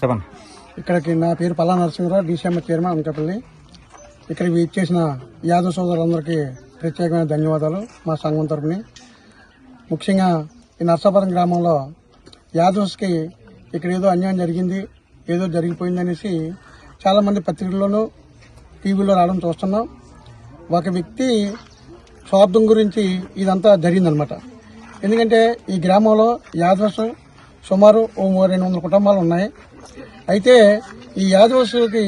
చెప్పండి. ఇక్కడికి నా పేరు పల్లా నరసింహరావు డీసీఎం చైర్మన్ అనకాపల్లి ఇక్కడికి ఇచ్చేసిన యాదవ్ సోదరులందరికీ ప్రత్యేకమైన ధన్యవాదాలు మా సంఘం తరపుని. ముఖ్యంగా ఈ నర్సాపురం గ్రామంలో యాదవ్స్కి ఇక్కడ ఏదో అన్యాయం జరిగింది ఏదో జరిగిపోయింది అనేసి చాలామంది పత్రికల్లోనూ టీవీలో రావడం చూస్తున్నాం. ఒక వ్యక్తి స్వార్థం గురించి ఇదంతా జరిగిందనమాట. ఎందుకంటే ఈ గ్రామంలో యాదవ్స్ సుమారు ఓ రెండు వందల కుటుంబాలు ఉన్నాయి. అయితే ఈ యాదవ్స్కి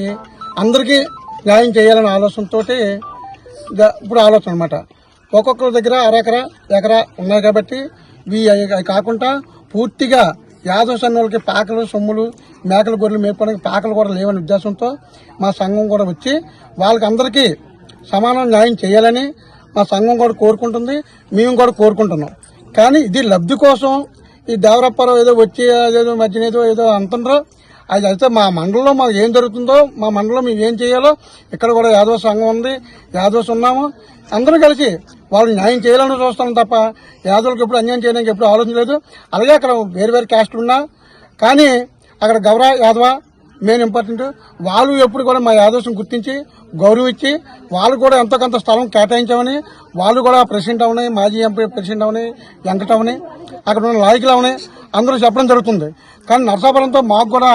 అందరికీ న్యాయం చేయాలనే ఆలోచనతో ఇప్పుడు ఆలోచన అనమాట ఒక్కొక్కరి దగ్గర అరెకరా ఎకరా ఉన్నాయి కాబట్టి ఇవి అవి కాకుండా పూర్తిగా యాదవ సన్నులకి పాకలు సొమ్ములు మేకలు గొర్రెలు మేపుకోవడానికి పాకలు కూడా లేవని ఉద్దేశంతో మా సంఘం కూడా వచ్చి వాళ్ళకి అందరికీ సమానం న్యాయం చేయాలని మా సంఘం కూడా కోరుకుంటుంది. మేము కూడా కోరుకుంటున్నాం. కానీ ఇది లబ్ధి కోసం ఈ దేవరప్పారావు ఏదో వచ్చి అదేదో మధ్యన ఏదో ఏదో అంటుండ్రో. అది అయితే మా మండలంలో మాకు ఏం జరుగుతుందో మా మండలం మేము ఏం చేయాలో ఇక్కడ కూడా యాదవ సంఘం ఉంది యాదవ్స్ ఉన్నాము. అందరూ కలిసి వాళ్ళు న్యాయం చేయాలని చూస్తాం తప్ప యాదవులకు ఎప్పుడు అన్యాయం చేయడానికి ఎప్పుడు ఆలోచన లేదు. అలాగే అక్కడ వేరు వేరు క్యాస్టులు ఉన్నా కానీ అక్కడ గౌరవ యాదవ మెయిన్ ఇంపార్టెంట్ వాళ్ళు ఎప్పుడు కూడా మా ఆదర్శం గుర్తించి గౌరవించి వాళ్ళు కూడా ఎంతో కొంత స్థలం కేటాయించామని వాళ్ళు కూడా ప్రెసిడెంట్ అవని మాజీ ఎంపీ ప్రెసిడెంట్ అవని వెంకట అవని అక్కడ ఉన్న నాయకులు అవని అందరూ చెప్పడం జరుగుతుంది. కానీ నర్సాపురంతో మాకు కూడా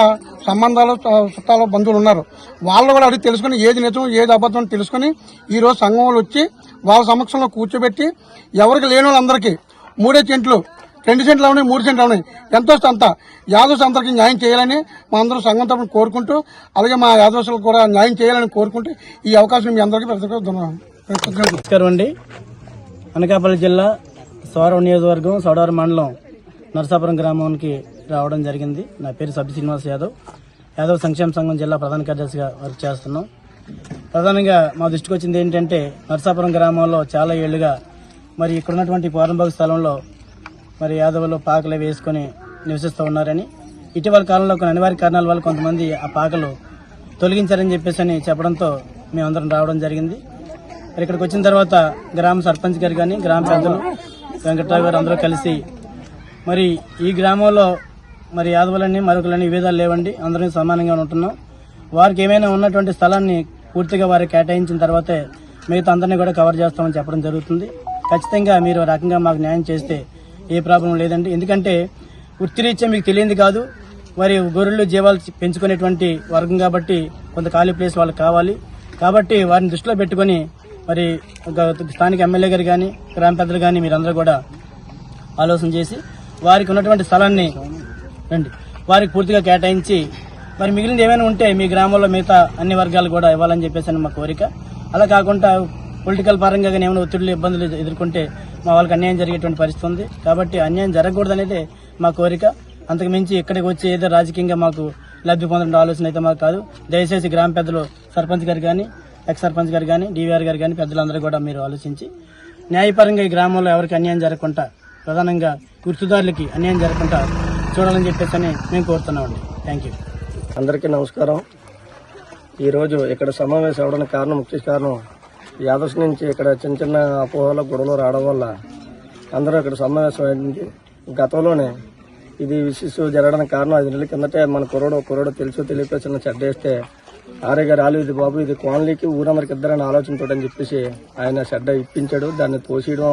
సంబంధాలు చుట్టాలు బంధువులు ఉన్నారు. వాళ్ళు కూడా అడిగి తెలుసుకుని ఏది నిజం ఏది అబద్ధం తెలుసుకుని ఈరోజు సంఘంలో సంఘం వచ్చి వాళ్ళ సమక్షంలో కూర్చోబెట్టి ఎవరికి లేని వాళ్ళందరికీ మూడే చెంట్లు రెండు సెంట్లు అవునాయి మూడు సెంట్లు అవునాయి ఎంతో అంత. యాదవ్స్ అందరికీ న్యాయం చేయాలని మా అందరూ సంఘం తరపున కోరుకుంటూ అలాగే మా యాదవ్సులకు కూడా న్యాయం చేయాలని కోరుకుంటూ ఈ అవకాశం మీ అందరికీ నమస్కారం అండి. అనకాపల్లి జిల్లా సోరవ నియోజకవర్గం సోడవరం మండలం నరసాపురం గ్రామానికి రావడం జరిగింది. నా పేరు సభ్య శ్రీనివాస్ యాదవ్. యాదవ్ సంక్షేమ సంఘం జిల్లా ప్రధాన కార్యదర్శిగా వర్క్ చేస్తున్నాం. ప్రధానంగా మా దృష్టికి వచ్చింది ఏంటంటే నరసాపురం గ్రామంలో చాలా ఏళ్ళుగా మరి ఇక్కడ ఉన్నటువంటి పోరంబాగు స్థలంలో మరి యాదవులు పాకలు వేసుకొని నివసిస్తూ ఉన్నారని. ఇటీవల కాలంలో కొన్ని అనివార్య కారణాల వల్ల కొంతమంది ఆ పాకలు తొలగించారని చెప్పేసి అని చెప్పడంతో మేమందరం రావడం జరిగింది. మరి ఇక్కడికి వచ్చిన తర్వాత గ్రామ సర్పంచ్ గారు కానీ గ్రామ పెద్దలు వెంకట్రావు గారు అందరూ కలిసి మరి ఈ గ్రామంలో మరి యాదవులని మరొకలని విభేదాలు లేవండి. అందరం సమానంగా ఉంటున్నాం. వారికి ఏమైనా ఉన్నటువంటి స్థలాన్ని పూర్తిగా వారికి కేటాయించిన తర్వాతే మిగతా అందరినీ కూడా కవర్ చేస్తామని చెప్పడం జరుగుతుంది. ఖచ్చితంగా మీరు రకంగా మాకు న్యాయం చేస్తే ఏ ప్రాబ్లం లేదండి. ఎందుకంటే వృత్తిరీత్యా మీకు తెలియంది కాదు. మరి గొర్రెలు జీవాలు పెంచుకునేటువంటి వర్గం కాబట్టి కొంత ఖాళీ ప్లేస్ వాళ్ళకి కావాలి. కాబట్టి వారిని దృష్టిలో పెట్టుకొని మరి ఒక స్థానిక ఎమ్మెల్యే గారు కానీ గ్రామ పెద్దలు కానీ మీరందరూ కూడా ఆలోచన చేసి వారికి ఉన్నటువంటి స్థలాన్ని రండి. వారికి పూర్తిగా కేటాయించి మరి మిగిలింది ఏమైనా ఉంటే మీ గ్రామంలో మిగతా అన్ని వర్గాలు కూడా ఇవ్వాలని చెప్పేసి మా కోరిక. అలా కాకుండా పొలిటికల్ పరంగా కానీ ఏమైనా ఒత్తిడులు ఇబ్బందులు ఎదుర్కొంటే మా వాళ్ళకి అన్యాయం జరిగేటువంటి పరిస్థితి ఉంది. కాబట్టి అన్యాయం జరగకూడదు అనేది మా కోరిక. అంతకు మించి ఇక్కడికి వచ్చి ఏదో రాజకీయంగా మాకు లబ్ధి పొందడం ఆలోచన అయితే మాకు కాదు. దయచేసి గ్రామ పెద్దలు సర్పంచ్ గారు కానీ ఎక్స్ సర్పంచ్ గారు కానీ డివిఆర్ గారు కానీ పెద్దలందరూ కూడా మీరు ఆలోచించి న్యాయపరంగా ఈ గ్రామంలో ఎవరికి అన్యాయం జరగకుండా ప్రధానంగా గుర్తుదారులకి అన్యాయం జరగకుండా చూడాలని చెప్పేసి అని మేము కోరుతున్నామండి. థ్యాంక్ యూ అందరికీ నమస్కారం. ఈరోజు ఇక్కడ సమావేశం అవడానికి కారణం ముఖ్య కారణం యాదవ్స్ నుంచి ఇక్కడ చిన్న చిన్న అపోహలు గొడవలు రావడం వల్ల అందరూ ఇక్కడ సమావేశం అయింది. గతంలోనే ఇది విశిష్యు జరగడానికి కారణం ఐదు నెలల కిందటే మన కుర్రోడు కుర్రోడు తెలుసు తెలియక చిన్న చెడ్డేస్తే వేస్తే గారు ఆలు ఇది బాబు ఇది కోనలికి ఊరందరికి ఇద్దరని ఆలోచనతో అని చెప్పేసి ఆయన చెడ్డ ఇప్పించాడు. దాన్ని తోసేయడం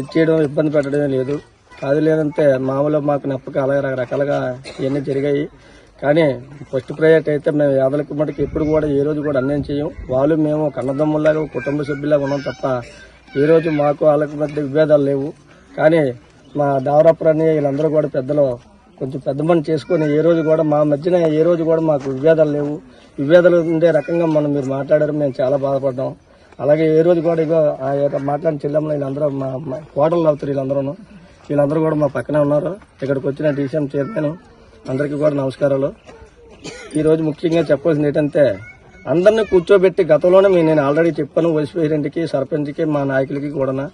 ఇచ్చేయడం ఇబ్బంది పెట్టడమే లేదు. అది లేదంటే మామూలు మాకు నప్పక అలాగే రకరకాలుగా ఇవన్నీ జరిగాయి. కానీ ఫస్ట్ ప్రయారిటీ అయితే మేము యాదలకి మటుకు ఎప్పుడు కూడా ఏ రోజు కూడా అన్యాయం చేయం వాళ్ళు మేము కన్నదమ్ముల్లాగా కుటుంబ సభ్యులాగా ఉన్నాం తప్ప ఏ రోజు మాకు వాళ్ళకి మధ్య విభేదాలు లేవు. కానీ మా దావరపురాన్ని వీళ్ళందరూ కూడా పెద్దలు కొంచెం పెద్ద పని చేసుకొని ఏ రోజు కూడా మా మధ్యన ఏ రోజు కూడా మాకు విభేదాలు లేవు. విభేదాలు ఉండే రకంగా మనం మీరు మాట్లాడారు మేము చాలా బాధపడ్డాం. అలాగే ఏ రోజు కూడా ఇగో ఆ యొక్క మాట్లాడిన చెల్లెమ్మలు వీళ్ళందరూ మా మా కోటలు అవుతారు వీళ్ళందరూ వీళ్ళందరూ కూడా మా పక్కనే ఉన్నారు. ఇక్కడికి వచ్చిన డీసీఎం చైర్మన్ అందరికీ కూడా నమస్కారాలు. ఈరోజు ముఖ్యంగా చెప్పాల్సింది ఏంటంటే అందరినీ కూర్చోబెట్టి గతంలోనే నేను ఆల్రెడీ చెప్పాను వైస్ ప్రెసిడెంట్కి సర్పంచ్కి మా నాయకులకి కూడా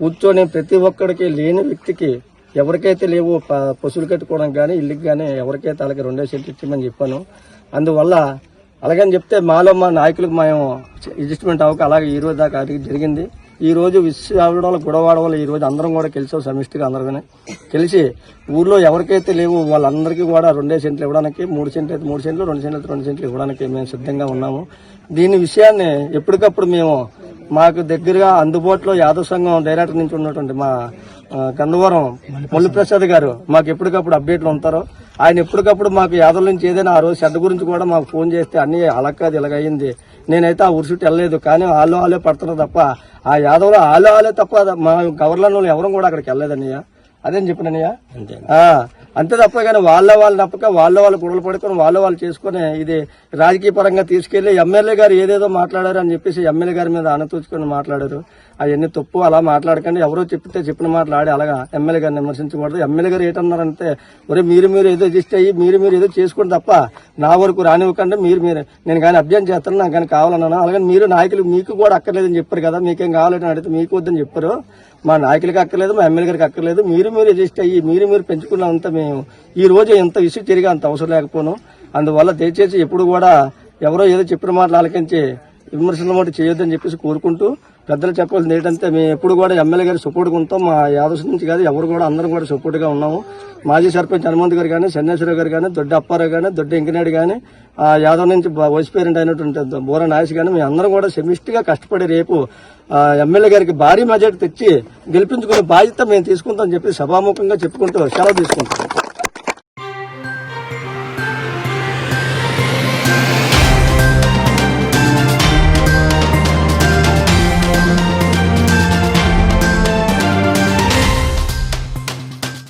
కూర్చొని ప్రతి ఒక్కడికి లేని వ్యక్తికి ఎవరికైతే లేవు ప- పశువులు కట్టుకోవడానికి కానీ ఇల్లుకి కానీ ఎవరికైతే వాళ్ళకి రెండో సెట్లు ఇచ్చామని చెప్పాను. అందువల్ల అలాగని చెప్తే మాలో మా నాయకులకు మేము అడ్జస్ట్మెంట్ అవ్వక అలాగే ఈ రోజు దాకా అది జరిగింది. ఈరోజు రోజు విశ్వవిడవల గుడవాడ వల్ల ఈ రోజు అందరం కూడా కలిసాం సమిష్టిగా అందరం కలిసి ఊర్లో ఎవరికైతే లేవు వాళ్ళందరికీ కూడా రెండే సెంట్లు ఇవ్వడానికి మూడు సెంట్లు అయితే మూడు సెంట్లు రెండు సెంట్లు అయితే రెండు సెంట్లు ఇవ్వడానికి మేము సిద్ధంగా ఉన్నాము. దీని విషయాన్ని ఎప్పటికప్పుడు మేము మాకు దగ్గరగా అందుబాటులో యాదవ్ సంఘం డైరెక్టర్ నుంచి ఉన్నటువంటి మా గంధవరం మల్లిప్రసాద్ గారు మాకు ఎప్పటికప్పుడు అప్డేట్లు ఉంటారు. ఆయన ఎప్పటికప్పుడు మాకు యాదవ్ నుంచి ఏదైనా ఆ రోజు శ్రద్ధ గురించి కూడా మాకు ఫోన్ చేస్తే అన్ని అలక్కది ఇలాగయింది నేనైతే ఆ ఉరుసుటి వెళ్ళలేదు కానీ వాళ్ళు వాళ్ళే పడుతున్నారు తప్ప ఆ యాదవ్లో వాళ్ళు వాళ్ళే తప్ప మా గవర్నర్ ఎవరం కూడా అక్కడికి వెళ్ళలేదన్నయ్య. అదేం చెప్పినయ్యా ఆ, అంతే తప్ప కానీ వాళ్ళ వాళ్ళు తప్పక వాళ్ళ వాళ్ళు గొడవలు పడుకొని వాళ్ళ వాళ్ళు చేసుకుని ఇది రాజకీయ పరంగా తీసుకెళ్ళి ఎమ్మెల్యే గారు ఏదేదో మాట్లాడారు అని చెప్పేసి ఎమ్మెల్యే గారి మీద అనతూచుకొని మాట్లాడారు. అవన్నీ తప్పు అలా మాట్లాడకండి. ఎవరో చెప్తే చెప్పిన మాట్లాడి అలాగా ఎమ్మెల్యే గారిని విమర్శించకూడదు. ఎమ్మెల్యే గారు ఏంటన్నారంటే ఒరే మీరు మీరు ఏదో అడ్జస్ట్ అయ్యి మీరు మీరు ఏదో చేసుకోండి తప్ప నా వరకు రానివ్వకండి. మీరు మీరు నేను కానీ అభ్యర్థం చేస్తాను నాకు కానీ కావాలన్నాను? అలాగే మీరు నాయకులు మీకు కూడా అక్కర్లేదని చెప్పారు కదా. మీకేం కావాలని అడిగితే మీకు వద్దని చెప్పారు. మా నాయకులకి అక్కర్లేదు మా ఎమ్మెల్యే గారికి అక్కర్లేదు. మీరు మీరు అడ్జస్ట్ అయ్యి మీరు మీరు పెంచుకున్నంత మేము ఈ రోజు ఎంత ఇష్యూ తిరిగి అంత అవసరం లేకపోను. అందువల్ల దయచేసి ఎప్పుడు కూడా ఎవరో ఏదో చెప్పిన మాటలు ఆలకించి విమర్శలు మాట చేయొద్దని చెప్పేసి కోరుకుంటూ పెద్దలు చెప్పాల్సింది ఏంటంటే మేము ఎప్పుడు కూడా ఎమ్మెల్యే గారి సపోర్ట్గా ఉంటాం. మా యాదవ్ నుంచి కాదు ఎవరు కూడా అందరం కూడా సపోర్ట్గా ఉన్నాము. మాజీ సర్పంచ్ హనుమంత్ గారు కానీ సన్నేశ్వరరావు గారు కానీ దొడ్డ అప్పారావు కానీ దొడ్డ ఇంకనాయుడు కానీ ఆ యాదవ్ నుంచి వైస్ పేరెంట్ అయినటువంటి బోర నాయస్ కానీ మేము అందరం కూడా సెమిస్ట్గా కష్టపడి రేపు ఎమ్మెల్యే గారికి భారీ మెజార్టీ తెచ్చి గెలిపించుకునే బాధ్యత మేము తీసుకుంటామని చెప్పి సభాముఖంగా చెప్పుకుంటూ సెలవు తీసుకుంటాం